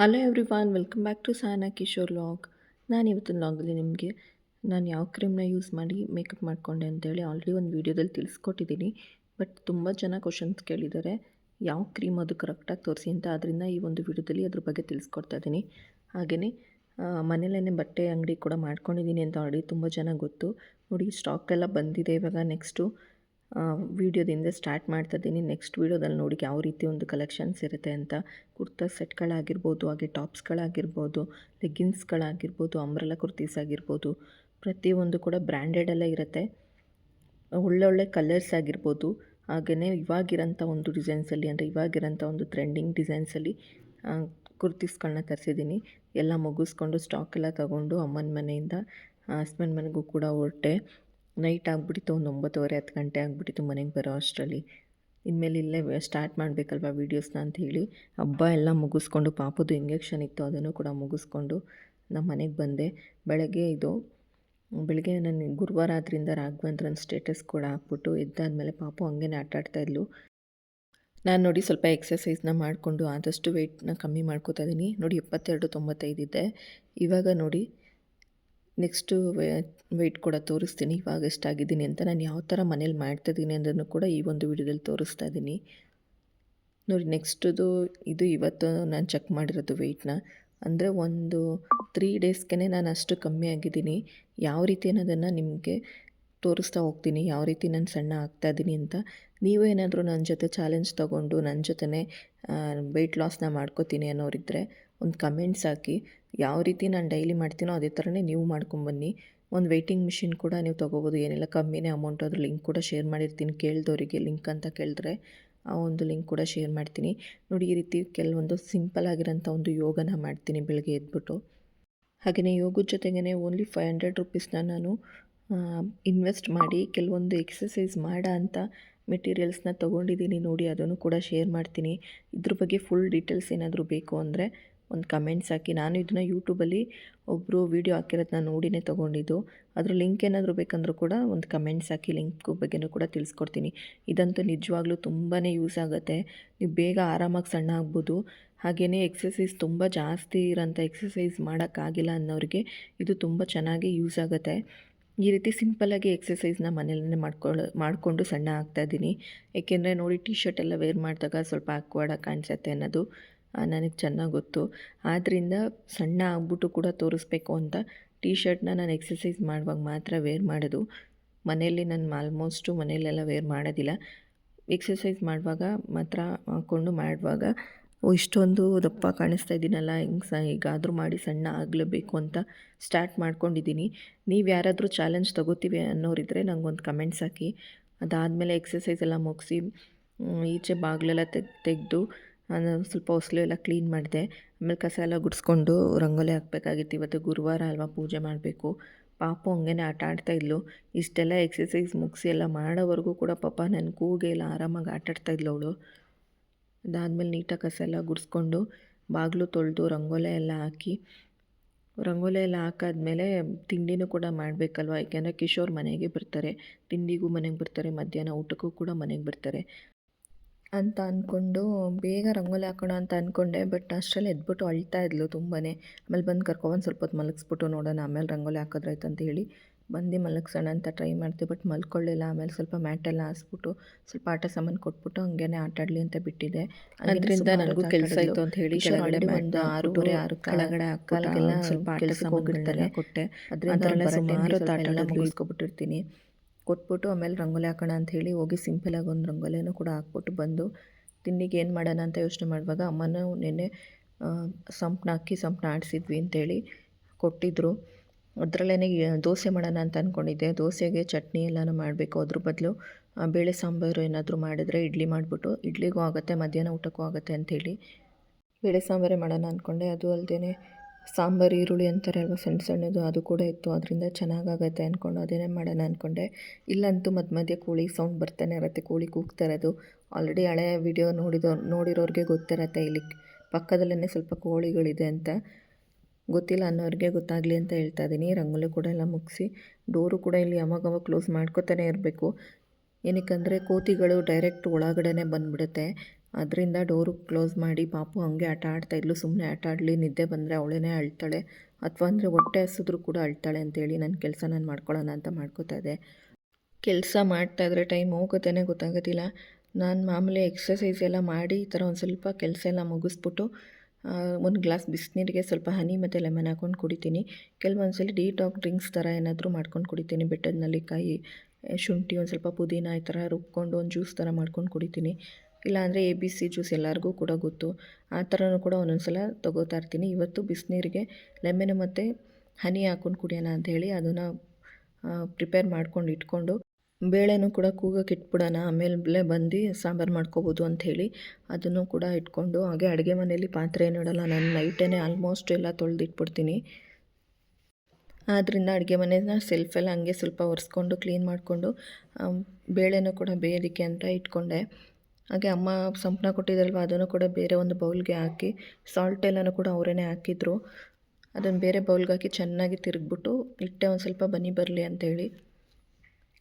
Hello everyone welcome back to Sana Kishore log ನಾನು ಇವತ್ತಿನ ಲಾಗಲ್ಲಿ ನಿಮಗೆ ನಾನು ಯಾವ ಕ್ರೀಮ್ನ ಯೂಸ್ ಮಾಡಿ ಮೇಕಪ್ ಮಾಡಿಕೊಂಡೆ ಅಂತೇಳಿ ಆಲ್ರೆಡಿ ಒಂದು ವೀಡಿಯೋದಲ್ಲಿ ತಿಳಿಸ್ಕೊಟ್ಟಿದ್ದೀನಿ ಬಟ್ ತುಂಬ ಜನ ಕ್ವಶನ್ಸ್ ಕೇಳಿದ್ದಾರೆ ಯಾವ ಕ್ರೀಮ್ ಅದು ಕರೆಕ್ಟಾಗಿ ತೋರಿಸಿ ಅಂತ. ಅದರಿಂದ ಈ ಒಂದು ವೀಡಿಯೋದಲ್ಲಿ ಅದ್ರ ಬಗ್ಗೆ ತಿಳಿಸ್ಕೊಡ್ತಾ ಇದ್ದೀನಿ ಹಾಗೆಯೇ ಮನೇಲೇ ಬಟ್ಟೆ ಅಂಗಡಿ ಕೂಡ ಮಾಡ್ಕೊಂಡಿದ್ದೀನಿ ಅಂತ ಆಲ್ರೆಡಿ ತುಂಬ ಜನ ಗೊತ್ತು. ನೋಡಿ ಸ್ಟಾಕ್ ಎಲ್ಲ ಬಂದಿದೆ ಇವಾಗ ನೆಕ್ಸ್ಟು ವೀಡಿಯೋದಿಂದ ಸ್ಟಾರ್ಟ್ ಮಾಡ್ತಾ ಇದ್ದೀನಿ. ನೆಕ್ಸ್ಟ್ ವೀಡಿಯೋದಲ್ಲಿ ನೋಡಿ ಯಾವ ರೀತಿ ಒಂದು ಕಲೆಕ್ಷನ್ಸ್ ಇರುತ್ತೆ ಅಂತ. ಕುರ್ತಾ ಸೆಟ್ಗಳಾಗಿರ್ಬೋದು, ಹಾಗೆ ಟಾಪ್ಸ್ಗಳಾಗಿರ್ಬೋದು ಲೆಗ್ಗಿನ್ಸ್ಗಳಾಗಿರ್ಬೋದು ಅಂಬ್ರೆಲ ಕುರ್ತೀಸ್ ಆಗಿರ್ಬೋದು ಪ್ರತಿಯೊಂದು ಕೂಡ ಬ್ರ್ಯಾಂಡೆಡಲ್ಲೇ ಇರುತ್ತೆ. ಒಳ್ಳೊಳ್ಳೆ ಕಲರ್ಸ್ ಆಗಿರ್ಬೋದು. ಹಾಗೆಯೇ ಇವಾಗಿರೋಂಥ ಒಂದು ಡಿಸೈನ್ಸಲ್ಲಿ ಅಂದರೆ ಇವಾಗಿರೋಂಥ ಒಂದು ಟ್ರೆಂಡಿಂಗ್ ಡಿಸೈನ್ಸಲ್ಲಿ ಕುರ್ತೀಸ್ಗಳನ್ನ ತರಿಸಿದ್ದೀನಿ. ಎಲ್ಲ ಮುಗಿಸ್ಕೊಂಡು ಸ್ಟಾಕ್ ಎಲ್ಲ ತಗೊಂಡು ಅಮ್ಮನ ಮನೆಯಿಂದ ಹಸ್ಬೆಂಡ್ ಮನೆಗೂ ಕೂಡ ಹೊರಟೆ. ನೈಟ್ ಆಗಿಬಿಟ್ಟಿತ್ತು, ಒಂದು ಒಂಬತ್ತುವರೆ, ಹತ್ತು ಗಂಟೆ ಆಗಿಬಿಟ್ಟಿತ್ತು ಮನೆಗೆ ಬರೋ ಅಷ್ಟರಲ್ಲಿ. ಇನ್ಮೇಲೆ ಇಲ್ಲೇ ಸ್ಟಾರ್ಟ್ ಮಾಡಬೇಕಲ್ವ ವೀಡಿಯೋಸ್ನ ಅಂತ ಹೇಳಿ ಹಬ್ಬ ಎಲ್ಲ ಮುಗಿಸ್ಕೊಂಡು ಪಾಪದು ಇಂಜೆಕ್ಷನ್ ಇತ್ತು, ಅದನ್ನು ಕೂಡ ಮುಗಿಸ್ಕೊಂಡು ನಮ್ಮ ಮನೆಗೆ ಬಂದೆ. ಬೆಳಗ್ಗೆ ಇದು, ಬೆಳಗ್ಗೆ ನಾನು ಗುರುವಾರ ಆದ್ದರಿಂದ ರಾಘವೇಂದ್ರನ ಸ್ಟೇಟಸ್ ಕೂಡ ಹಾಕ್ಬಿಟ್ಟು ಎದ್ದಾದಮೇಲೆ ಪಾಪು ಹಂಗೇನೆ ಆಟಾಡ್ತಾ ಇದ್ಲು. ನಾನು ನೋಡಿ ಸ್ವಲ್ಪ ಎಕ್ಸಸೈಸ್ನ ಮಾಡಿಕೊಂಡು ಆದಷ್ಟು ವೆಯ್ಟ್ನ ಕಮ್ಮಿ ಮಾಡ್ಕೋತಾ ಇದ್ದೀನಿ ನೋಡಿ ಎಪ್ಪತ್ತೆರಡು ತೊಂಬತ್ತೈದಿದೆ ಇವಾಗ ನೋಡಿ ನೆಕ್ಸ್ಟು ವೆಯ್ಟ್ ಕೂಡ ತೋರಿಸ್ತೀನಿ. ಇವಾಗ ಎಷ್ಟಾಗಿದ್ದೀನಿ ಅಂತ ನಾನು ಯಾವ ಥರ ಮನೇಲಿ ಮಾಡ್ತಾಯಿದ್ದೀನಿ ಅನ್ನೋದನ್ನು ಕೂಡ ಈ ಒಂದು ವಿಡಿಯೋದಲ್ಲಿ ತೋರಿಸ್ತಾ ಇದ್ದೀನಿ. ನೋಡಿ, ನೆಕ್ಸ್ಟದು ಇದು ಇವತ್ತು ನಾನು ಚೆಕ್ ಮಾಡಿರೋದು ವೆಯ್ಟ್ನ ಅಂದರೆ ಒಂದು ತ್ರೀ ಡೇಸ್ಗೆ ನಾನು ಅಷ್ಟು ಕಮ್ಮಿ ಆಗಿದ್ದೀನಿ. ಯಾವ ರೀತಿ ಅನ್ನೋದನ್ನು ನಿಮಗೆ ತೋರಿಸ್ತಾ ಹೋಗ್ತೀನಿ. ಯಾವ ರೀತಿ ನಾನು ಸಣ್ಣ ಆಗ್ತಾ ಇದ್ದೀನಿ ಅಂತ. ನೀವು ಏನಾದರೂ ನನ್ನ ಜೊತೆ ಚಾಲೆಂಜ್ ತೊಗೊಂಡು ನನ್ನ ಜೊತೆ ವೆಯ್ಟ್ ಲಾಸ್ನ ಮಾಡ್ಕೋತೀನಿ ಅನ್ನೋರಿದ್ದರೆ ಒಂದು ಕಮೆಂಟ್ಸ್ ಹಾಕಿ. ಯಾವ ರೀತಿ ನಾನು ಡೈಲಿ ಮಾಡ್ತೀನೋ ಅದೇ ಥರನೇ ನೀವು ಮಾಡ್ಕೊಂಬನ್ನಿ ಒಂದು ವೆಯ್ಟಿಂಗ್ ಮಿಷಿನ್ ಕೂಡ ನೀವು ತೊಗೋಬೋದು. ಏನೆಲ್ಲ, ಕಮ್ಮಿನೇ ಅಮೌಂಟ್ ಅದ್ರ ಲಿಂಕ್ ಕೂಡ ಶೇರ್ ಮಾಡಿರ್ತೀನಿ ಕೇಳಿದವರಿಗೆ ಲಿಂಕ್ ಅಂತ ಕೇಳಿದ್ರೆ ಆ ಒಂದು ಲಿಂಕ್ ಕೂಡ ಶೇರ್ ಮಾಡ್ತೀನಿ. ನೋಡಿ, ಈ ರೀತಿ ಕೆಲವೊಂದು ಸಿಂಪಲ್ ಆಗಿರೋಂಥ ಒಂದು ಯೋಗನ ಮಾಡ್ತೀನಿ ಬೆಳಗ್ಗೆ ಎದ್ಬಿಟ್ಟು. ಹಾಗೆಯೇ ಯೋಗದ ಜೊತೆಗೇ ಓನ್ಲಿ ಫೈವ್ ಹಂಡ್ರೆಡ್ ರುಪೀಸ್ನ ನಾನು ಇನ್ವೆಸ್ಟ್ ಮಾಡಿ ಕೆಲವೊಂದು ಎಕ್ಸಸೈಸ್ ಮಾಡ ಅಂತ ಮೆಟೀರಿಯಲ್ಸ್ನ ತೊಗೊಂಡಿದ್ದೀನಿ. ನೋಡಿ, ಅದನ್ನು ಕೂಡ ಶೇರ್ ಮಾಡ್ತೀನಿ. ಇದ್ರ ಬಗ್ಗೆ ಫುಲ್ ಡೀಟೇಲ್ಸ್ ಏನಾದರೂ ಬೇಕು ಅಂದರೆ ಒಂದು ಕಮೆಂಟ್ಸ್ ಹಾಕಿ. ನಾನು ಇದನ್ನ ಯೂಟ್ಯೂಬಲ್ಲಿ ಒಬ್ಬರು ವೀಡಿಯೋ ಹಾಕಿರೋದನ್ನ ನೋಡಿನೇ ತೊಗೊಂಡಿದ್ದು. ಅದ್ರ ಲಿಂಕ್ ಏನಾದರೂ ಬೇಕಂದ್ರೂ ಕೂಡ ಒಂದು ಕಮೆಂಟ್ಸ್ ಹಾಕಿ ಲಿಂಕ್ ಬಗ್ಗೆನೂ ಕೂಡ ತಿಳಿಸ್ಕೊಡ್ತೀನಿ. ಇದಂತೂ ನಿಜವಾಗ್ಲೂ ತುಂಬಾ ಯೂಸ್ ಆಗುತ್ತೆ. ನೀವು ಬೇಗ ಆರಾಮಾಗಿ ಸಣ್ಣ ಆಗ್ಬೋದು. ಹಾಗೆಯೇ ಎಕ್ಸಸೈಸ್ ತುಂಬ ಜಾಸ್ತಿ ಇರೋಂಥ ಎಕ್ಸಸೈಸ್ ಮಾಡೋಕ್ಕಾಗಿಲ್ಲ ಅನ್ನೋರಿಗೆ ಇದು ತುಂಬ ಚೆನ್ನಾಗಿ ಯೂಸ್ ಆಗುತ್ತೆ. ಈ ರೀತಿ ಸಿಂಪಲ್ಲಾಗಿ ಎಕ್ಸಸೈಸ್ನ ಮನೆಯಲ್ಲೇ ಮಾಡ್ಕೊಳ್ಳೋ ಮಾಡಿಕೊಂಡು ಸಣ್ಣ ಆಗ್ತಾಯಿದ್ದೀನಿ ಏಕೆಂದರೆ ನೋಡಿ ಟೀ ಶರ್ಟ್ ಎಲ್ಲ ವೇರ್ ಮಾಡಿದಾಗ ಸ್ವಲ್ಪ ಆಕ್ವರ್ಡಾಗಿ ಕಾಣಿಸುತ್ತೆ ಅನ್ನೋದು. ನನಗೆ ಚೆನ್ನಾಗಿ ಗೊತ್ತು. ಆದ್ದರಿಂದ ಸಣ್ಣ ಆಗ್ಬಿಟ್ಟು ಕೂಡ ತೋರಿಸ್ಬೇಕು ಅಂತ ಟೀ ಶರ್ಟ್ನ ನಾನು ಎಕ್ಸಸೈಸ್ ಮಾಡುವಾಗ ಮಾತ್ರ ವೇರ್ ಮಾಡೋದು. ಮನೆಯಲ್ಲಿ ನಾನು ಆಲ್ಮೋಸ್ಟು ಮನೆಯಲ್ಲೆಲ್ಲ ವೇರ್ ಮಾಡೋದಿಲ್ಲ. ಎಕ್ಸಸೈಸ್ ಮಾಡುವಾಗ ಮಾತ್ರ ಹಾಕ್ಕೊಂಡು ಮಾಡುವಾಗ ಇಷ್ಟೊಂದು ದಪ್ಪ ಕಾಣಿಸ್ತಾ ಇದ್ದೀನಲ್ಲ ಹಿಂಗೆ ಸ ಈಗಾದರೂ ಮಾಡಿ ಸಣ್ಣ ಆಗಲೇಬೇಕು ಅಂತ ಸ್ಟಾರ್ಟ್ ಮಾಡ್ಕೊಂಡಿದ್ದೀನಿ ನೀವು ಯಾರಾದರೂ ಚಾಲೆಂಜ್ ತೊಗೋತೀವಿ ಅನ್ನೋರಿದ್ದರೆ ಒಂದು ಕಮೆಂಟ್ಸ್ ಹಾಕಿ ಅದಾದಮೇಲೆ ಎಕ್ಸಸೈಸ್ ಎಲ್ಲ ಮುಗಿಸಿ ಈಚೆ ಬಾಗಿಲೆಲ್ಲ ತೆಗ್, ತೆಗೆದು ನಾನು ಸ್ವಲ್ಪ ಹೊಸ್ಲು ಎಲ್ಲ ಕ್ಲೀನ್ ಮಾಡಿದೆ. ಆಮೇಲೆ ಕಸ ಎಲ್ಲ ಗುಡಿಸ್ಕೊಂಡು ರಂಗೋಲಿ ಹಾಕಬೇಕಾಗಿತ್ತು. ಇವತ್ತು ಗುರುವಾರ ಅಲ್ವಾ ಪೂಜೆ ಮಾಡಬೇಕು. ಪಾಪು ಹಂಗೇನೆ ಆಟ ಆಡ್ತಾ ಇದ್ಲು. ಇಷ್ಟೆಲ್ಲ ಎಕ್ಸಸೈಸ್ ಮುಗಿಸಿ ಎಲ್ಲ ಮಾಡೋವರೆಗೂ ಕೂಡ ಪಾಪ ನನ್ನ ಕೂಗೆ ಎಲ್ಲ ಆರಾಮಾಗಿ ಆಟ ಇದ್ಲು ಅವಳು. ಅದಾದಮೇಲೆ ನೀಟಾಗಿ ಕಸ ಎಲ್ಲ ಗುಡಿಸ್ಕೊಂಡು ಬಾಗಿಲು ತೊಳೆದು ರಂಗೋಲಿ ಎಲ್ಲ ಹಾಕಿ, ರಂಗೋಲಿ ಎಲ್ಲ ಹಾಕಾದ್ಮೇಲೆ ತಿಂಡಿನೂ ಕೂಡ ಮಾಡಬೇಕಲ್ವ? ಯಾಕೆಂದರೆ ಕಿಶೋರ್ ಮನೆಗೆ ಬರ್ತಾರೆ. ತಿಂಡಿಗೂ ಮನೆಗೆ ಬರ್ತಾರೆ. ಮಧ್ಯಾಹ್ನ ಊಟಕ್ಕೂ ಕೂಡ ಮನೆಗೆ ಬರ್ತಾರೆ. ಅಂತ ಅಂದ್ಕೊಂಡು ಬೇಗ ರಂಗೋಲಿ ಹಾಕೋಣ ಅಂತ ಅಂದ್ಕೊಂಡೆ ಬಟ್ ಅಷ್ಟರಲ್ಲಿ ಎದ್ಬಿಟ್ಟು ಅಳ್ತಾ ಇದ್ಲು ತುಂಬಾ ಆಮೇಲೆ ಬಂದು ಕರ್ಕೊಬಂದು ಸ್ವಲ್ಪ ಹೊತ್ತು ಮಲಗಿಸ್ಬಿಟ್ಟು ನೋಡೋಣ ಆಮೇಲೆ ರಂಗೋಲಿ ಹಾಕೋದ್ರಾಯ್ತು ಅಂತ ಹೇಳಿ ಬಂದು ಮಲಗಿಸೋಣ ಅಂತ ಟ್ರೈ ಮಾಡ್ತೀವಿ ಬಟ್ ಮಲ್ಕೊಳ್ಳಿಲ್ಲ. ಆಮೇಲೆ ಸ್ವಲ್ಪ ಮ್ಯಾಟೆಲ್ಲ ಹಾಸ್ಬಿಟ್ಟು ಸ್ವಲ್ಪ ಆಟ ಸಾಮಾನು ಕೊಟ್ಬಿಟ್ಟು ಹಂಗೇನೆ ಆಟ ಆಡಲಿ ಅಂತ ಬಿಟ್ಟಿದೆ. ಅದರಿಂದ ನನಗೂ ಕೆಲಸ ಆಯಿತು ಅಂತ ಹೇಳಿ ಒಂದು ಆರೂವರೆ ಆರು ಕೆಳಗಡೆ ಹಾಕೋಲ್ಲ ಸ್ವಲ್ಪ ಆಟ ಸಾಮಾನುಗಳನ್ನೆಲ್ಲ ಕೊಟ್ಟೆ. ಅದರಿಂದ ಸುಮಾರು ಆಟ ಮುಗಿಸ್ಕೊಬಿಟ್ಟಿರ್ತೀನಿ. ಕೊಟ್ಬಿಟ್ಟು ಆಮೇಲೆ ರಂಗೋಲಿ ಹಾಕೋಣ ಅಂತ ಹೇಳಿ ಹೋಗಿ ಸಿಂಪಲಾಗಿ ಒಂದು ರಂಗೋಲಿಯನ್ನು ಕೂಡ ಹಾಕ್ಬಿಟ್ಟು ಬಂದು ತಿಂಡಿಗೆ ಏನು ಮಾಡೋಣ ಅಂತ ಯೋಚನೆ ಮಾಡುವಾಗ ಅಮ್ಮನೂ ನೆನ್ನೆ ಸಂಪನ್ನ ಅಕ್ಕಿ ಸಂಪನ್ನ ಆಡಿಸಿದ್ವಿ ಅಂತೇಳಿ ಕೊಟ್ಟಿದ್ದರು ಅದರಲ್ಲೇ ದೋಸೆ ಮಾಡೋಣ ಅಂತ ಅಂದ್ಕೊಂಡಿದ್ದೆ ದೋಸೆಗೆ ಚಟ್ನಿ ಎಲ್ಲನೂ ಮಾಡಬೇಕು ಅದ್ರ ಬದಲು ಬೇಳೆ ಸಾಂಬಾರು ಏನಾದರೂ ಮಾಡಿದರೆ ಇಡ್ಲಿ ಮಾಡಿಬಿಟ್ಟು, ಇಡ್ಲಿಗೂ ಆಗುತ್ತೆ, ಮಧ್ಯಾಹ್ನ ಊಟಕ್ಕೂ ಆಗುತ್ತೆ ಅಂಥೇಳಿ ಬೇಳೆ ಸಾಂಬಾರೇ ಮಾಡೋಣ ಅಂದ್ಕೊಂಡೆ ಅದು ಅಲ್ಲದೆ ಸಾಂಬಾರು, ಈರುಳ್ಳಿ ಅಂತಾರೆ ಅಲ್ವಾ ಸಣ್ಣ ಸಣ್ಣದು, ಅದು ಕೂಡ ಇತ್ತು. ಅದರಿಂದ ಚೆನ್ನಾಗಾಗತ್ತೆ ಅಂದ್ಕೊಂಡು ಅದೇನೇ ಮಾಡೋಣ ಅಂದ್ಕೊಂಡೆ ಇಲ್ಲಂತೂ ಮಧ್ಯ ಮಧ್ಯೆ ಕೋಳಿ ಸೌಂಡ್ ಬರ್ತಾನೆ ಇರುತ್ತೆ. ಕೋಳಿ ಕೂಗ್ತಾ ಇರೋದು. ಆಲ್ರೆಡಿ ಹಳೆ ವಿಡಿಯೋ ನೋಡಿದೋ ನೋಡಿರೋರಿಗೆ ಗೊತ್ತಿರತ್ತೆ ಇಲ್ಲಿ ಪಕ್ಕದಲ್ಲೇ ಸ್ವಲ್ಪ ಕೋಳಿಗಳಿದೆ ಅಂತ. ಗೊತ್ತಿಲ್ಲ ಅನ್ನೋರಿಗೆ ಗೊತ್ತಾಗಲಿ ಅಂತ ಹೇಳ್ತಾ ಇದ್ದೀನಿ. ರಂಗೋಲಿ ಕೂಡ ಎಲ್ಲ ಮುಗಿಸಿ. ಡೋರು ಕೂಡ ಇಲ್ಲಿ ಯಾವಾಗವಾಗ ಕ್ಲೋಸ್ ಮಾಡ್ಕೋತಾನೆ ಇರಬೇಕು. ಏನಕ್ಕಂದರೆ ಕೋತಿಗಳು ಡೈರೆಕ್ಟ್ ಒಳಗಡೆ ಬಂದುಬಿಡುತ್ತೆ. ಅದರಿಂದ ಡೋರು ಕ್ಲೋಸ್ ಮಾಡಿ ಪಾಪು ಹಾಗೆ ಆಟ ಆಡ್ತಾ ಇದ್ಲು. ಸುಮ್ಮನೆ ಆಟ ಆಡಲಿ, ನಿದ್ದೆ ಬಂದರೆ ಅವಳೇ ಅಳ್ತಾಳೆ. ಅಥವಾ ಅಂದರೆ ಹೊಟ್ಟೆ ಹಸಿದ್ರು ಕೂಡ ಅಳ್ತಾಳೆ ಅಂತೇಳಿ ನನ್ನ ಕೆಲಸ ನಾನು ಮಾಡ್ಕೊಳ್ಳೋಣ ಅಂತ ಮಾಡ್ಕೋತಾ ಇದ್ದೆ. ಕೆಲಸ ಮಾಡ್ತಾಯಿದ್ರೆ ಟೈಮ್ ಹೋಗೋದೇ ಗೊತ್ತಾಗೋದಿಲ್ಲ ನಾನು ಮಾಮೂಲಿ ಎಕ್ಸಸೈಸ್ ಎಲ್ಲ ಮಾಡಿ ಈ ಥರ ಒಂದು ಸ್ವಲ್ಪ ಕೆಲಸ ಎಲ್ಲ ಮುಗಿಸ್ಬಿಟ್ಟು ಒಂದು ಗ್ಲಾಸ್ ಬಿಸಿನೀರಿಗೆ ಸ್ವಲ್ಪ ಹನಿ ಮತ್ತು ಲೆಮನ್ ಹಾಕ್ಕೊಂಡು ಕುಡಿತೀನಿ. ಕೆಲವೊಂದು ಸಲ ಡಿಟಾಕ್ ಡ್ರಿಂಕ್ಸ್ ಥರ ಏನಾದರೂ ಮಾಡ್ಕೊಂಡು ಕುಡಿತೀನಿ. ಬೆಟ್ಟದ ನೆಲ್ಲಿಕಾಯಿ ಶುಂಠಿ ಒಂದು ಸ್ವಲ್ಪ ಪುದೀನ ಈ ಥರ ರುಬ್ಕೊಂಡು ಒಂದು ಜ್ಯೂಸ್ ಥರ ಮಾಡ್ಕೊಂಡು ಕುಡಿತೀನಿ. ಇಲ್ಲಾಂದರೆ ಎ ಬಿ ಸಿ ಜ್ಯೂಸ್ ಎಲ್ಲರಿಗೂ ಕೂಡ ಗೊತ್ತು. ಆ ಥರನೂ ಕೂಡ ಒಂದೊಂದು ಸಲ ತೊಗೋತಾ ಇರ್ತೀನಿ. ಇವತ್ತು ಬಿಸಿನೀರಿಗೆ ಲೆಮನ್ ಮತ್ತು ಹನಿ ಹಾಕ್ಕೊಂಡು ಕುಡಿಯೋಣ ಅಂಥೇಳಿ ಅದನ್ನು ಪ್ರಿಪೇರ್ ಮಾಡ್ಕೊಂಡು ಇಟ್ಕೊಂಡು ಬೇಳೆನೂ ಕೂಡ ಕೂಗಕ್ಕೆ ಇಟ್ಬಿಡೋಣ. ಆಮೇಲೆ ಬಂದು ಸಾಂಬಾರು ಮಾಡ್ಕೋಬೋದು ಅಂಥೇಳಿ ಅದನ್ನು ಕೂಡ ಇಟ್ಕೊಂಡು ಹಾಗೆ ಅಡುಗೆ ಮನೆಯಲ್ಲಿ ಪಾತ್ರೆ ಏನು ನಾನು ನೈಟೇ ಆಲ್ಮೋಸ್ಟ್ ಎಲ್ಲ ತೊಳೆದಿಟ್ಬಿಡ್ತೀನಿ. ಆದ್ದರಿಂದ ಅಡುಗೆ ಮನೆನ ಸೆಲ್ಫೆಲ್ಲ ಹಂಗೆ ಸ್ವಲ್ಪ ಒರೆಸ್ಕೊಂಡು ಕ್ಲೀನ್ ಮಾಡಿಕೊಂಡು ಬೇಳೆನೂ ಕೂಡ ಬೇಯೋದಕ್ಕೆ ಅಂತ ಇಟ್ಕೊಂಡೆ. ಹಾಗೆ ಅಮ್ಮ ಸಂಪಣ ಕೊಟ್ಟಿದ್ದಲ್ವ, ಅದನ್ನು ಕೂಡ ಬೇರೆ ಒಂದು ಬೌಲ್ಗೆ ಹಾಕಿ ಸಾಲ್ಟ್ ಎಲ್ಲನೂ ಕೂಡ ಅವರೇ ಹಾಕಿದ್ರು. ಅದನ್ನು ಬೇರೆ ಬೌಲ್ಗೆ ಹಾಕಿ ಚೆನ್ನಾಗಿ ತಿರುಗ್ಬಿಟ್ಟು, ಇಟ್ಟೆ ಒಂದು ಸ್ವಲ್ಪ ಬನ್ನಿ ಬರಲಿ ಅಂತೇಳಿ.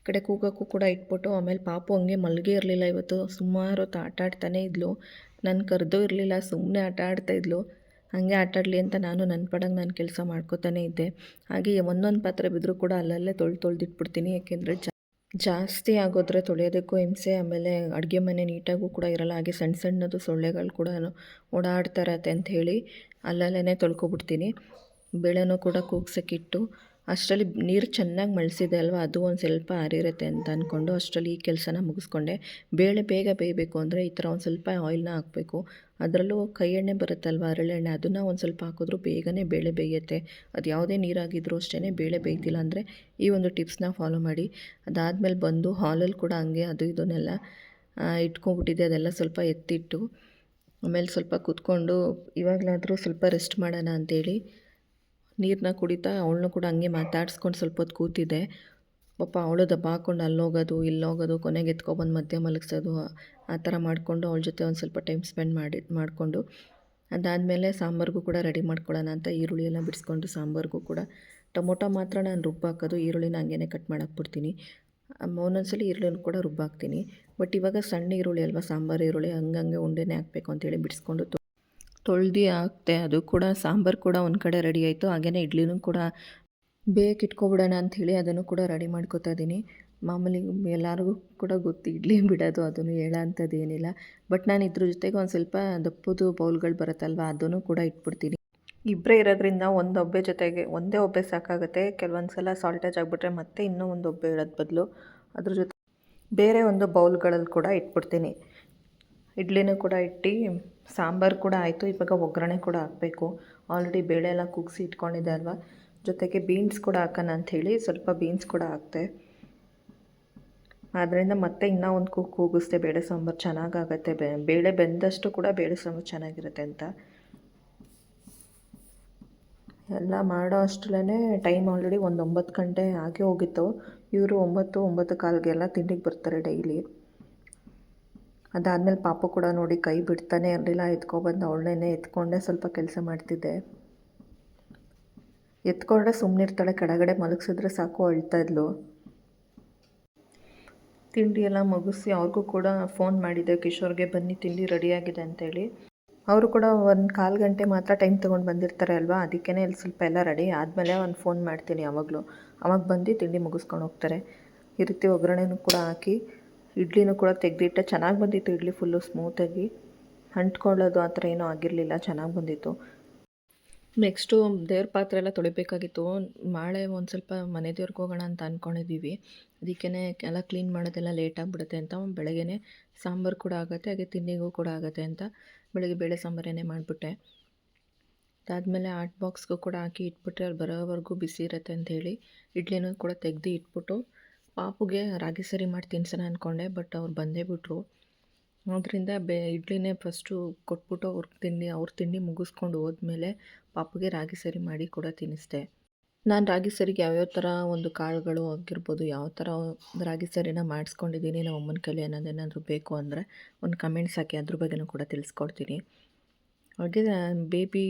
ಕಡೆ ಕೂಗೋಕ್ಕೂ ಕೂಡ ಇಟ್ಬಿಟ್ಟು, ಆಮೇಲೆ ಪಾಪು ಹಂಗೆ ಮಲಗೇ ಇರಲಿಲ್ಲ ಇವತ್ತು. ಸುಮಾರು ಹೊತ್ತು ಆಟ ಆಡ್ತಾನೇ ಇದ್ಲು. ನಾನು ಕರೆದು ಇರಲಿಲ್ಲ ಸುಮ್ಮನೆ ಆಟ ಆಡ್ತಾ ಇದ್ಲು. ಹಾಗೆ ಆಟಾಡಲಿ ಅಂತ ನಾನು ನನ್ನ ಪಡಂಗೆ ನಾನು ಕೆಲಸ ಮಾಡ್ಕೋತಾನೆ ಇದ್ದೆ. ಹಾಗೆ ಒಂದೊಂದು ಪಾತ್ರೆ ಬಿದ್ದರೂ ಕೂಡ ಅಲ್ಲಲ್ಲೇ ತೊಳೆದು ತೊಳೆದಿಟ್ಬಿಡ್ತೀನಿ, ಯಾಕೆಂದರೆ ಜಾಸ್ತಿ ಆಗೋದ್ರೆ ತೊಳೆಯೋದಕ್ಕೂ ಹಿಂಸೆ, ಆಮೇಲೆ ಅಡುಗೆ ಮನೆ ನೀಟಾಗೂ ಕೂಡ ಇರಲ್ಲ, ಹಾಗೆ ಸಣ್ಣ ಸಣ್ಣದು ಸೊಳ್ಳೆಗಳು ಕೂಡ ಓಡಾಡ್ತಾ ಇರತ್ತೆ ಅಂತ ಹೇಳಿ ಅಲ್ಲಲ್ಲೇ ತೊಳ್ಕೊಬಿಡ್ತೀನಿ. ಬೇಳೆನೂ ಕೂಡ ಕೂಗ್ಸೋಕ್ಕಿಟ್ಟು ಅಷ್ಟರಲ್ಲಿ ನೀರು ಚೆನ್ನಾಗಿ ಮಳಿಸಿದೆ ಅಲ್ವಾ? ಅದು ಒಂದು ಸ್ವಲ್ಪ ಆರಿರುತ್ತೆ ಅಂತ ಅಂದ್ಕೊಂಡು ಅಷ್ಟರಲ್ಲಿ ಈ ಕೆಲಸನ ಮುಗಿಸ್ಕೊಂಡೆ. ಬೇಳೆ ಬೇಗ ಬೇಯಬೇಕು ಅಂದರೆ ಈ ಥರ ಒಂದು ಸ್ವಲ್ಪ ಆಯಿಲ್ನ ಹಾಕಬೇಕು. ಅದರಲ್ಲೂ ಕೈ ಎಣ್ಣೆ ಬರುತ್ತಲ್ವ ಹರಳೆಣ್ಣೆ ಅದನ್ನು ಒಂದು ಸ್ವಲ್ಪ ಹಾಕಿದ್ರೂ ಬೇಗನೆ ಬೇಳೆ ಬೇಯುತ್ತೆ. ಅದು ಯಾವುದೇ ನೀರಾಗಿದ್ದರೂ ಅಷ್ಟೇ ಬೇಳೆ ಬೇಯ್ತಿಲ್ಲ ಅಂದರೆ ಈ ಒಂದು ಟಿಪ್ಸ್ನ ಫಾಲೋ ಮಾಡಿ. ಅದಾದಮೇಲೆ ಬಂದು ಹಾಲಲ್ಲಿ ಕೂಡ ಹಂಗೆ ಅದು ಇದನ್ನೆಲ್ಲ ಇಟ್ಕೊಂಡ್ಬಿಟ್ಟಿದ್ದೆ. ಅದೆಲ್ಲ ಸ್ವಲ್ಪ ಎತ್ತಿಟ್ಟು ಆಮೇಲೆ ಸ್ವಲ್ಪ ಕೂತ್ಕೊಂಡು ಇವಾಗಲಾದರೂ ಸ್ವಲ್ಪ ರೆಸ್ಟ್ ಮಾಡೋಣ ಅಂಥೇಳಿ ನೀರನ್ನ ಕುಡಿತಾ ಅವಳನ್ನೂ ಕೂಡ ಹಂಗೆ ಮಾತಾಡ್ಸ್ಕೊಂಡು ಸ್ವಲ್ಪ ಹೊತ್ತು ಕೂತಿದ್ದೆ. ಪಾಪ ಅವಳು ದಬ್ಬ ಹಾಕ್ಕೊಂಡು ಅಲ್ಲೋಗೋದು, ಇಲ್ಲೋಗೋದು, ಕೊನೆಗೆ ಎತ್ಕೊಬಂದು ಮಧ್ಯ ಮಲಗಿಸೋದು, ಆ ಥರ ಮಾಡಿಕೊಂಡು ಅವಳ ಜೊತೆ ಒಂದು ಸ್ವಲ್ಪ ಟೈಮ್ ಸ್ಪೆಂಡ್ ಮಾಡಿ, ಮಾಡಿಕೊಂಡು. ಅದಾದಮೇಲೆ ಸಾಂಬಾರಿಗೂ ಕೂಡ ರೆಡಿ ಮಾಡ್ಕೊಳ್ಳೋಣ ಅಂತ ಈರುಳ್ಳಿ ಎಲ್ಲ ಬಿಡಿಸ್ಕೊಂಡು ಸಾಂಬಾರಿಗೂ ಕೂಡ. ಟೊಮೊಟೊ ಮಾತ್ರ ನಾನು ರುಬ್ಬಾಕೋದು ಈರುಳ್ಳಿನ ಹಂಗೇ ಕಟ್ ಮಾಡಾಕ್ಬಿಡ್ತೀನಿ. ಒಂದೊಂದ್ಸಲಿ ಈರುಳ್ಳಿನೂ ಕೂಡ ರುಬ್ಬಾಕ್ತೀನಿ ಬಟ್ ಇವಾಗ ಸಣ್ಣ ಈರುಳ್ಳಿ ಅಲ್ವಾ, ಸಾಂಬಾರು ಈರುಳ್ಳಿ, ಹಂಗಂಗೆ ಉಂಡೆನೇ ಹಾಕಬೇಕು ಅಂತೇಳಿ ಬಿಡಿಸ್ಕೊಂಡು ತೊಳ್ದು ಹಾಕ್ತೆ ಅದು ಕೂಡ ಸಾಂಬಾರು ಕೂಡ ಒಂದು ಕಡೆ ರೆಡಿ ಆಯಿತು. ಹಾಗೆಯೇ ಇಡ್ಲಿನೂ ಕೂಡ ಬೇಗ ಇಟ್ಕೊಬಿಡೋಣ ಅಂಥೇಳಿ ಅದನ್ನು ಕೂಡ ರೆಡಿ ಮಾಡ್ಕೋತಾ ಇದ್ದೀನಿ. ಮಾಮೂಲಿ ಎಲ್ಲರಿಗೂ ಕೂಡ ಗೊತ್ತು, ಇಡ್ಲಿ ಬಿಡೋದು, ಅದನ್ನು ಹೇಳೋ ಏನಿಲ್ಲ. ಬಟ್ ನಾನು ಇದ್ರ ಜೊತೆಗೆ ಒಂದು ಸ್ವಲ್ಪ ದಪ್ಪದು ಬೌಲ್ಗಳು ಬರುತ್ತಲ್ವ, ಅದನ್ನು ಕೂಡ ಇಟ್ಬಿಡ್ತೀನಿ. ಇಬ್ಬರೇ ಇರೋದ್ರಿಂದ ಒಂದು ಒಬ್ಬೆ ಜೊತೆಗೆ, ಒಂದೇ ಒಬ್ಬೆ ಸಾಕಾಗುತ್ತೆ. ಕೆಲವೊಂದು ಸಲ ಸಾಲ್ಟೇಜ್ ಆಗಿಬಿಟ್ರೆ ಮತ್ತೆ ಇನ್ನೂ ಒಂದು ಒಬ್ಬೆ ಇಡೋದು ಬದಲು. ಅದ್ರ ಜೊತೆ ಬೇರೆ ಒಂದು ಬೌಲ್ಗಳಲ್ಲಿ ಕೂಡ ಇಟ್ಬಿಡ್ತೀನಿ. ಇಡ್ಲಿನೂ ಕೂಡ ಇಟ್ಟು, ಸಾಂಬಾರು ಕೂಡ ಆಯಿತು. ಇವಾಗ ಒಗ್ಗರಣೆ ಕೂಡ ಹಾಕಬೇಕು. ಆಲ್ರೆಡಿ ಬೇಳೆ ಎಲ್ಲ ಕುಗ್ಸಿ ಇಟ್ಕೊಂಡಿದ್ದೆ ಅಲ್ವಾ? ಜೊತೆಗೆ ಬೀನ್ಸ್ ಕೂಡ ಹಾಕೋಣ ಅಂಥೇಳಿ ಸ್ವಲ್ಪ ಬೀನ್ಸ್ ಕೂಡ ಹಾಕ್ತೆ ಆದ್ದರಿಂದ ಮತ್ತೆ ಇನ್ನೂ ಒಂದು ಕುಕ್ ಕೂಗಿಸ್ದೆ. ಬೇಳೆ ಸಾಂಬಾರು ಚೆನ್ನಾಗಾಗತ್ತೆ. ಬೇಳೆ ಬೆಂದಷ್ಟು ಕೂಡ ಬೇಳೆ ಸಾಂಬಾರು ಚೆನ್ನಾಗಿರುತ್ತೆ ಅಂತ. ಎಲ್ಲ ಮಾಡೋ ಅಷ್ಟರಲ್ಲೇ ಟೈಮ್ ಆಲ್ರೆಡಿ ಒಂದು ಒಂಬತ್ತು ಗಂಟೆ ಆಗೇ ಹೋಗಿತ್ತು. ಇವರು ಒಂಬತ್ತು ಒಂಬತ್ತು ಕಾಲಿಗೆಲ್ಲ ತಿಂಡಿಗೆ ಬರ್ತಾರೆ ಡೈಲಿ ಅದಾದಮೇಲೆ ಪಾಪು ಕೂಡ ನೋಡಿ ಕೈ ಬಿಡ್ತಾನೆ ಇರಲಿಲ್ಲ, ಎತ್ಕೊಬಂದು ಅವಳನ್ನೇ ಎತ್ಕೊಂಡೆ ಸ್ವಲ್ಪ ಕೆಲಸ ಮಾಡ್ತಿದ್ದೆ. ಎತ್ಕೊಂಡ್ರೆ ಸುಮ್ಮನೆ ಇರ್ತಾಳೆ, ಕೆಳಗಡೆ ಮಲಗಿಸಿದ್ರೆ ಸಾಕು ಅಳ್ತಾ ಇದ್ಲು. ತಿಂಡಿ ಎಲ್ಲ ಮುಗಿಸಿ ಅವ್ರಿಗೂ ಕೂಡ ಫೋನ್ ಮಾಡಿದ್ದೆ ಕಿಶೋರ್ಗೆ ಬನ್ನಿ, ತಿಂಡಿ ರೆಡಿಯಾಗಿದೆ ಅಂತೇಳಿ. ಅವರು ಕೂಡ ಒಂದು ಕಾಲು ಗಂಟೆ ಮಾತ್ರ ಟೈಮ್ ತೊಗೊಂಡು ಬಂದಿರ್ತಾರೆ ಅಲ್ವಾ? ಅದಕ್ಕೇ ಇಲ್ಲಿ ಸ್ವಲ್ಪ ಎಲ್ಲ ರೆಡಿ ಆದಮೇಲೆ ಒಂದು ಫೋನ್ ಮಾಡ್ತೀನಿ ಯಾವಾಗಲೂ. ಅವಾಗ ಬಂದು ತಿಂಡಿ ಮುಗಿಸ್ಕೊಂಡು ಹೋಗ್ತಾರೆ. ಈ ರೀತಿ ಒಗ್ಗರಣೆನೂ ಕೂಡ ಹಾಕಿ ಇಡ್ಲಿನೂ ಕೂಡ ತೆಗೆದಿಟ್ಟೆ. ಚೆನ್ನಾಗಿ ಬಂದಿತ್ತು ಇಡ್ಲಿ ಫುಲ್ಲು ಸ್ಮೂತಾಗಿ ಅಂಟ್ಕೊಳ್ಳೋದು ಆ ಥರ ಏನೂ ಆಗಿರಲಿಲ್ಲ, ಚೆನ್ನಾಗಿ ಬಂದಿತ್ತು. ನೆಕ್ಸ್ಟು ದೇವ್ರ ಪಾತ್ರೆ ಎಲ್ಲ ತೊಳಿಬೇಕಾಗಿತ್ತು. ಮಾಳೆ ಒಂದು ಸ್ವಲ್ಪ ಮನೆ ದೇವ್ರಿಗೆ ಹೋಗೋಣ ಅಂತ ಅಂದ್ಕೊಂಡಿದ್ದೀವಿ ಅದಕ್ಕೇ ಎಲ್ಲ ಕ್ಲೀನ್ ಮಾಡೋದೆಲ್ಲ ಲೇಟ್ ಆಗಿಬಿಡುತ್ತೆ ಅಂತ. ಬೆಳಗ್ಗೆ ಸಾಂಬಾರು ಕೂಡ ಆಗುತ್ತೆ, ಹಾಗೆ ತಿಂಡಿಗೂ ಕೂಡ ಆಗುತ್ತೆ ಅಂತ ಬೆಳಗ್ಗೆ ಬೇಳೆ ಸಾಂಬಾರೇನೇ ಮಾಡಿಬಿಟ್ಟೆ. ಅದಾದಮೇಲೆ ಆಟ್ ಬಾಕ್ಸ್ಗೂ ಕೂಡ ಹಾಕಿ ಇಟ್ಬಿಟ್ರೆ ಅಲ್ಲಿ ಬರೋವರೆಗೂ ಬಿಸಿ ಇರುತ್ತೆ ಅಂಥೇಳಿ ಇಡ್ಲಿನೂ ಕೂಡ ತೆಗೆದು ಇಟ್ಬಿಟ್ಟು ಪಾಪುಗೆ ರಾಗಿ ಸರಿ ಮಾಡಿ ತಿನ್ಸೋಣ ಅಂದ್ಕೊಂಡೆ ಬಟ್ ಅವ್ರು ಬಂದೇ ಬಿಟ್ಟರು ಅದರಿಂದ ಬೇ, ಇಡ್ಲಿನೇ ಫಸ್ಟು ಕೊಟ್ಬಿಟ್ಟು ಅವ್ರ ತಿಂಡಿ ಅವ್ರ ತಿಂಡಿ ಮುಗಿಸ್ಕೊಂಡು ಹೋದ್ಮೇಲೆ ಪಾಪುಗೆ ರಾಗಿ ಸರಿ ಮಾಡಿ ಕೂಡ ತಿನ್ನಿಸ್ದೆ. ನಾನು ರಾಗಿ ಸರಿಗೆ ಯಾವ್ಯಾವ ಥರ ಒಂದು ಕಾಳುಗಳು ಆಗಿರ್ಬೋದು, ಯಾವ ಥರ ರಾಗಿ ಸರಿನ ಮಾಡಿಸ್ಕೊಂಡಿದ್ದೀನಿ, ನಮ್ಮ ಅಮ್ಮನ ಕೈಲಿ ಅನ್ನೋದೇನಾದರೂ ಬೇಕು ಅಂದರೆ ಒಂದು ಕಮೆಂಟ್ಸ್ ಹಾಕಿ ಅದ್ರ ಬಗ್ಗೆನೂ ಕೂಡ ತಿಳಿಸ್ಕೊಡ್ತೀನಿ. ಹಾಗೆ ಬೇಬಿ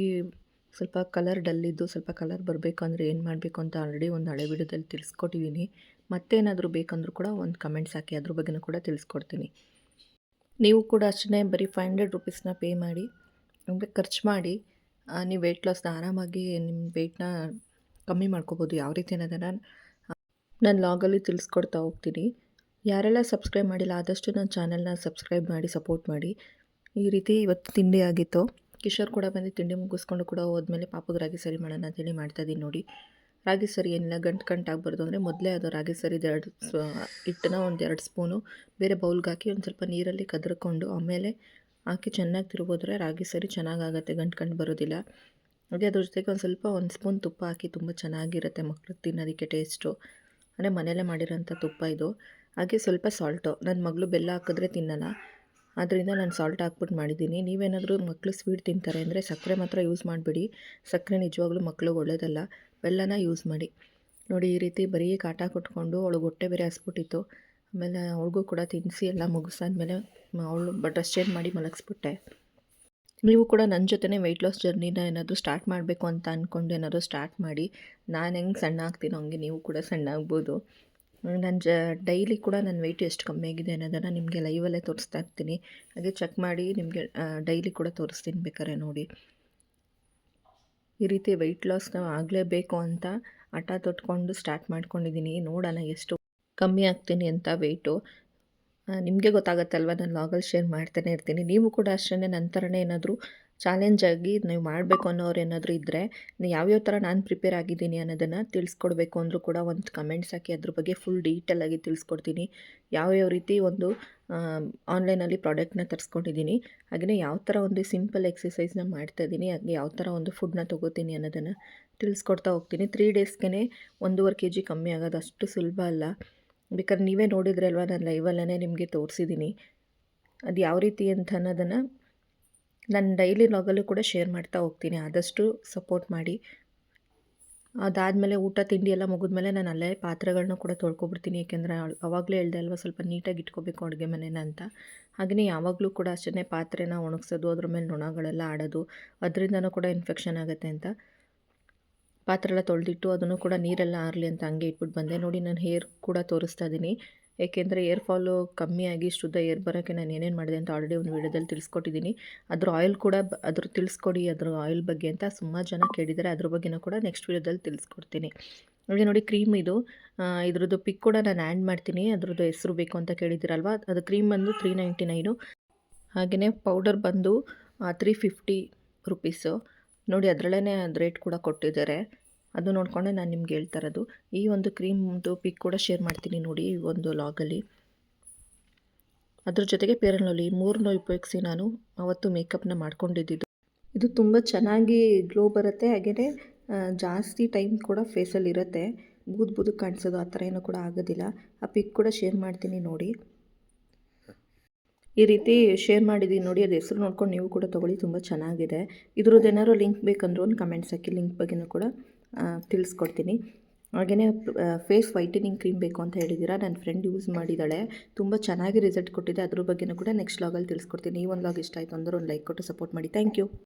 ಸ್ವಲ್ಪ ಕಲರ್ ಡಲ್ಲಿದ್ದು ಸ್ವಲ್ಪ ಕಲರ್ ಬರಬೇಕು ಅಂದರೆ ಏನು ಮಾಡಬೇಕು ಅಂತ ಆಲ್ರೆಡಿ ಒಂದು ಹಳೆ ವಿಡಿಯೋದಲ್ಲಿ ತಿಳಿಸ್ಕೊಟ್ಟಿದ್ದೀನಿ ಮತ್ತೇನಾದರೂ ಬೇಕಂದರೂ ಕೂಡ ಒಂದು ಕಮೆಂಟ್ಸ್ ಹಾಕಿ ಅದ್ರ ಬಗ್ಗೆನೂ ಕೂಡ ತಿಳಿಸ್ಕೊಡ್ತೀನಿ. ನೀವು ಕೂಡ ಅಷ್ಟೇ ಬರೀ ಫೈವ್ ಹಂಡ್ರೆಡ್ ರುಪೀಸ್ನ ಪೇ ಮಾಡಿ, ಅಂದರೆ ಖರ್ಚು ಮಾಡಿ ನೀವು ವೆಯ್ಟ್ ಲಾಸ್ನ ಆರಾಮಾಗಿ ನಿಮ್ಮ ವೆಯ್ಟ್ನ ಕಮ್ಮಿ ಮಾಡ್ಕೋಬೋದು ಯಾವ ರೀತಿ ಅನ್ನೋದನ್ನು ನಾನು ಲಾಗಲ್ಲಿ ತಿಳಿಸ್ಕೊಡ್ತಾ ಹೋಗ್ತೀನಿ. ಯಾರೆಲ್ಲ ಸಬ್ಸ್ಕ್ರೈಬ್ ಮಾಡಿಲ್ಲ, ಆದಷ್ಟು ನನ್ನ ಚಾನಲ್ನ ಸಬ್ಸ್ಕ್ರೈಬ್ ಮಾಡಿ ಸಪೋರ್ಟ್ ಮಾಡಿ. ಈ ರೀತಿ ಇವತ್ತು ತಿಂಡಿ ಆಗಿತ್ತು. ಕಿಶೋರ್ ಕೂಡ ಬಂದು ತಿಂಡಿ ಮುಗಿಸ್ಕೊಂಡು ಕೂಡ ಹೋದ್ಮೇಲೆ ಪಾಪಗ್ರಾಗಿ ಸರಿ ಮಾಡೋಣ ಅಂತೇಳಿ ಮಾಡ್ತಾಯಿದ್ದೀನಿ ನೋಡಿ. ರಾಗಿ ಸರಿ ಏನಿಲ್ಲ ಗಂಟು ಗಂಟು ಆಗಬಾರ್ದು ಅಂದರೆ ಮೊದಲೇ ಅದು ರಾಗಿ ಸರಿದು ಎರಡು ಹಿಟ್ಟನ್ನ ಒಂದು ಎರಡು ಸ್ಪೂನು, ಬೇರೆ ಬೌಲ್ಗೆ ಹಾಕಿ ಒಂದು ಸ್ವಲ್ಪ ನೀರಲ್ಲಿ ಕದ್ರಕೊಂಡು ಆಮೇಲೆ ಹಾಕಿ ಚೆನ್ನಾಗಿ ತಿರುಗಿದ್ರೆ ರಾಗಿ ಸರಿ ಚೆನ್ನಾಗಾಗತ್ತೆ, ಗಂಟು ಗಂಟು ಬರೋದಿಲ್ಲ. ಹಾಗೆ ಅದ್ರ ಜೊತೆಗೆ ಒಂದು ಸ್ವಲ್ಪ ಒಂದು ಸ್ಪೂನ್ ತುಪ್ಪ ಹಾಕಿ ತುಂಬ ಚೆನ್ನಾಗಿರುತ್ತೆ ಮಕ್ಕಳು ತಿನ್ನೋದಕ್ಕೆ ಟೇಸ್ಟು. ಅಂದರೆ ಮನೆಯಲ್ಲೇ ಮಾಡಿರೋಂಥ ತುಪ್ಪ ಇದು. ಹಾಗೆ ಸ್ವಲ್ಪ ಸಾಲ್ಟು. ನನ್ನ ಮಗಳು ಬೆಲ್ಲ ಹಾಕಿದ್ರೆ ತಿನ್ನಲ್ಲ. ಆದ್ದರಿಂದ ನಾನು ಸಾಲ್ಟ್ ಹಾಕ್ಬಿಟ್ಟು ಮಾಡಿದ್ದೀನಿ. ನೀವೇನಾದರೂ ಮಕ್ಕಳು ಸ್ವೀಟ್ ತಿಂತಾರೆ ಅಂದರೆ ಸಕ್ಕರೆ ಮಾತ್ರ ಯೂಸ್ ಮಾಡಿಬಿಡಿ. ಸಕ್ಕರೆ ನಿಜವಾಗ್ಲೂ ಮಕ್ಳಿಗೆ ಒಳ್ಳೇದಲ್ಲ. ಬೆಲ್ಲನ ಯೂಸ್ ಮಾಡಿ. ನೋಡಿ, ಈ ರೀತಿ ಬರೀ ಕಾಟ ಕೊಟ್ಕೊಂಡು ಅವಳಿಗೆ ಹೊಟ್ಟೆ ಬೇರೆ ಹಸ್ಬಿಟ್ಟಿತ್ತು. ಆಮೇಲೆ ಅವಳಿಗೂ ಕೂಡ ತಿನ್ನಿಸಿ ಎಲ್ಲ ಮುಗಿಸಾದ್ಮೇಲೆ ಅವಳು ಡ್ರೆಸ್ ಚೇಂಜ್ ಮಾಡಿ ಮಲಗಿಸ್ಬಿಟ್ಟೆ. ನೀವು ಕೂಡ ನನ್ನ ಜೊತೆನೇ ವೆಯ್ಟ್ ಲಾಸ್ ಜರ್ನಿನ ಏನಾದರೂ ಸ್ಟಾರ್ಟ್ ಮಾಡಬೇಕು ಅಂತ ಅಂದ್ಕೊಂಡು ಏನಾದರೂ ಸ್ಟಾರ್ಟ್ ಮಾಡಿ. ನಾನು ಹೆಂಗೆ ಸಣ್ಣ ಆಗ್ತೀನೋ ಹಂಗೆ ನೀವು ಕೂಡ ಸಣ್ಣ ಆಗ್ಬೋದು. ನನ್ನ ಜ ಡೈಲಿ ಕೂಡ ನನ್ನ ವೆಯ್ಟ್ ಎಷ್ಟು ಕಮ್ಮಿ ಆಗಿದೆ ಅನ್ನೋದನ್ನು ನಿಮಗೆ ಲೈವಲ್ಲೇ ತೋರಿಸ್ತಾ ಇರ್ತೀನಿ. ಹಾಗೆ ಚೆಕ್ ಮಾಡಿ ನಿಮಗೆ ಡೈಲಿ ಕೂಡ ತೋರಿಸ್ತೀನಿ ಬೇಕಾದ್ರೆ ನೋಡಿ. ಈ ರೀತಿ ವೆಯ್ಟ್ ಲಾಸ್ನ ಆಗಲೇಬೇಕು ಅಂತ ಹಠ ತೊಟ್ಕೊಂಡು ಸ್ಟಾರ್ಟ್ ಮಾಡ್ಕೊಂಡಿದ್ದೀನಿ ನೋಡೋಣ ಎಷ್ಟು ಕಮ್ಮಿ ಆಗ್ತೀನಿ ಅಂತ ವೆಯ್ಟು ನಿಮಗೆ ಗೊತ್ತಾಗತ್ತಲ್ವ? ನಾನು ಲಾಗಲ್ಲಿ ಶೇರ್ ಮಾಡ್ತಾನೆ ಇರ್ತೀನಿ. ನೀವು ಕೂಡ ಅಷ್ಟೇ ನನ್ನ ಥರನೇ ಏನಾದರೂ ಚಾಲೆಂಜ್ ಆಗಿ ನೀವು ಮಾಡಬೇಕು ಅನ್ನೋರು ಏನಾದರೂ ಇದ್ದರೆ ಯಾವ್ಯಾವ ಥರ ನಾನು ಪ್ರಿಪೇರ್ ಆಗಿದ್ದೀನಿ ಅನ್ನೋದನ್ನು ತಿಳಿಸ್ಕೊಡ್ಬೇಕು ಅಂದರೂ ಕೂಡ ಒಂದು ಕಮೆಂಟ್ಸ್ ಹಾಕಿ ಅದ್ರ ಬಗ್ಗೆ ಫುಲ್ ಡೀಟೇಲಾಗಿ ತಿಳಿಸ್ಕೊಡ್ತೀನಿ. ಯಾವ್ಯಾವ ರೀತಿ ಒಂದು ಆನ್ಲೈನಲ್ಲಿ ಪ್ರಾಡಕ್ಟ್ನ ತರಿಸ್ಕೊಂಡಿದ್ದೀನಿ ಹಾಗೆಯೇ ಯಾವ ಥರ ಒಂದು ಸಿಂಪಲ್ ಎಕ್ಸಸೈಸ್ನ ಮಾಡ್ತಾ ಇದ್ದೀನಿ ಹಾಗೆ ಯಾವ ಥರ ಒಂದು ಫುಡ್ನ ತೊಗೋತೀನಿ ಅನ್ನೋದನ್ನು ತಿಳಿಸ್ಕೊಡ್ತಾ ಹೋಗ್ತೀನಿ. ತ್ರೀ ಡೇಸ್ಗೆ ಒಂದೂವರೆ ಕೆ ಜಿ ಕಮ್ಮಿ ಆಗೋದು ಅಷ್ಟು ಸುಲಭ ಅಲ್ಲ. ಬೇಕಾದ್ರೆ ನೀವೇ ನೋಡಿದ್ರಲ್ವ ನಾನು ಲೈವಲ್ಲೇ ನಿಮಗೆ ತೋರಿಸಿದ್ದೀನಿ ಅದು ಯಾವ ರೀತಿ ಅಂತ ಅನ್ನೋದನ್ನು ನಾನು ಡೈಲಿ ಲಾಗಲ್ಲೂ ಕೂಡ ಶೇರ್ ಮಾಡ್ತಾ ಹೋಗ್ತೀನಿ. ಆದಷ್ಟು ಸಪೋರ್ಟ್ ಮಾಡಿ. ಅದಾದಮೇಲೆ ಊಟ, ತಿಂಡಿ ಎಲ್ಲ ಮುಗಿದ್ಮೇಲೆ ನಾನು ಅಲ್ಲೇ ಪಾತ್ರೆಗಳನ್ನ ಕೂಡ ತೊಳ್ಕೊಬಿಡ್ತೀನಿ. ಏಕೆಂದರೆ ಅವಾಗಲೇ ಹೇಳ್ದೆ ಅಲ್ವಾ, ಸ್ವಲ್ಪ ನೀಟಾಗಿ ಇಟ್ಕೋಬೇಕು ಅಡುಗೆ ಮನೇನ ಅಂತ. ಹಾಗೆಯೇ ಯಾವಾಗಲೂ ಕೂಡ ಅಷ್ಟೇ ಪಾತ್ರೆನ ಒಣಗಿಸೋದು, ಅದ್ರ ಮೇಲೆ ನೊಣಗಳೆಲ್ಲ ಆಡೋದು, ಅದರಿಂದನೂ ಕೂಡ ಇನ್ಫೆಕ್ಷನ್ ಆಗುತ್ತೆ ಅಂತ. ಪಾತ್ರೆ ಎಲ್ಲ ತೊಳೆದಿಟ್ಟು ಅದನ್ನು ಕೂಡ ನೀರೆಲ್ಲ ಆರಲಿ ಅಂತ ಹಂಗೆ ಇಟ್ಬಿಟ್ಟು ಬಂದೆ. ನೋಡಿ, ನಾನು ಹೇರ್ ಕೂಡ ತೋರಿಸ್ತಾ ಇದ್ದೀನಿ ಏಕೆಂದರೆ ಏರ್ ಫಾಲು ಕಮ್ಮಿಯಾಗಿ ಶುದ್ಧ ಏರ್ ಬರೋಕ್ಕೆ ನಾನು ಏನೇನು ಮಾಡಿದೆ ಅಂತ ಆಲ್ರೆಡಿ ಒಂದು ವಿಡಿಯೋದಲ್ಲಿ ತಿಳಿಸ್ಕೊಟ್ಟಿದ್ದೀನಿ. ಅದ್ರ ಆಯಿಲ್ ಕೂಡ ಅದ್ರ ತಿಳಿಸ್ಕೊಡಿ, ಅದ್ರ ಆಯಿಲ್ ಬಗ್ಗೆ ಅಂತ ಸುಮಾರು ಜನ ಕೇಳಿದ್ದಾರೆ ಅದ್ರ ಬಗ್ಗೆನೂ ಕೂಡ ನೆಕ್ಸ್ಟ್ ವಿಡಿಯೋದಲ್ಲಿ ತಿಳಿಸ್ಕೊಡ್ತೀನಿ. ಹಾಗೆ ನೋಡಿ ಕ್ರೀಮ್ ಇದು. ಇದ್ರದ್ದು ಪಿಕ್ ಕೂಡ ನಾನು ಆ್ಯಡ್ ಮಾಡ್ತೀನಿ. ಅದ್ರದ್ದು ಹೆಸರು ಬೇಕು ಅಂತ ಕೇಳಿದ್ದೀರಲ್ವ? ಅದು ಕ್ರೀಮ್ ಬಂದು ತ್ರೀ ನೈಂಟಿ ನೈನು ಹಾಗೆಯೇ ಪೌಡರ್ ಬಂದು ತ್ರೀ ಫಿಫ್ಟಿ ರುಪೀಸು ನೋಡಿ ಅದರಲ್ಲೇ ಅದು ರೇಟ್ ಕೂಡ ಕೊಟ್ಟಿದ್ದಾರೆ. ಅದು ನೋಡಿಕೊಂಡೆ ನಾನು ನಿಮ್ಗೆ ಹೇಳ್ತಾ ಇರೋದು. ಈ ಒಂದು ಕ್ರೀಮ್ದು ಪಿಕ್ ಕೂಡ ಶೇರ್ ಮಾಡ್ತೀನಿ ನೋಡಿ ಈ ಒಂದು ಲಾಗಲ್ಲಿ. ಅದ್ರ ಜೊತೆಗೆ ಪೇರಲ್ ಮೂರನ್ನೂ ಉಪಯೋಗಿಸಿ ನಾನು ಅವತ್ತು ಮೇಕಪ್ನ ಮಾಡ್ಕೊಂಡಿದ್ದು ಇದು ತುಂಬ ಚೆನ್ನಾಗಿ ಗ್ಲೋ ಬರುತ್ತೆ ಹಾಗೆಯೇ ಜಾಸ್ತಿ ಟೈಮ್ ಕೂಡ ಫೇಸಲ್ಲಿ ಇರುತ್ತೆ. ಬೂದು ಬೂದು ಕಾಣಿಸೋದು ಆ ಥರ ಏನೂ ಕೂಡ ಆಗೋದಿಲ್ಲ. ಆ ಪಿಕ್ ಕೂಡ ಶೇರ್ ಮಾಡ್ತೀನಿ ನೋಡಿ. ಈ ರೀತಿ ಶೇರ್ ಮಾಡಿದ್ದೀನಿ ನೋಡಿ, ಅದು ಹೆಸರು ನೋಡ್ಕೊಂಡು ನೀವು ಕೂಡ ತೊಗೊಳ್ಳಿ, ತುಂಬ ಚೆನ್ನಾಗಿದೆ. ಇದ್ರದ್ದು ಏನಾದ್ರು ಲಿಂಕ್ ಬೇಕಂದ್ರೂ ಒಂದು ಕಮೆಂಟ್ಸ್ ಹಾಕಿ ಲಿಂಕ್ ಬಗ್ಗೆನೂ ಕೂಡ ತಿಳಿಸ್ಕೊಡ್ತೀನಿ. ಹಾಗೆಯೇ ಫೇಸ್ ವೈಟನಿಂಗ್ ಕ್ರೀಮ್ ಬೇಕು ಅಂತ ಹೇಳಿದ್ದೀರಾ? ನನ್ನ ಫ್ರೆಂಡ್ ಯೂಸ್ ಮಾಡಿದ್ದಾಳೆ. ತುಂಬ ಚೆನ್ನಾಗಿ ರಿಸಲ್ಟ್ ಕೊಟ್ಟಿದೆ. ಅದ್ರ ಬಗ್ಗೆನೂ ಕೂಡ ನೆಕ್ಸ್ಟ್ ಲಾಗಲ್ಲಿ ತಿಳಿಸ್ಕೊಡ್ತೀನಿ. ಈ ಒಂದು ಲಾಗ್ ಇಷ್ಟ ಆಯಿತು ಅಂದ್ರೆ ಒಂದು ಲೈಕ್ ಕೊಟ್ಟು ಸಪೋರ್ಟ್ ಮಾಡಿ. Thank you.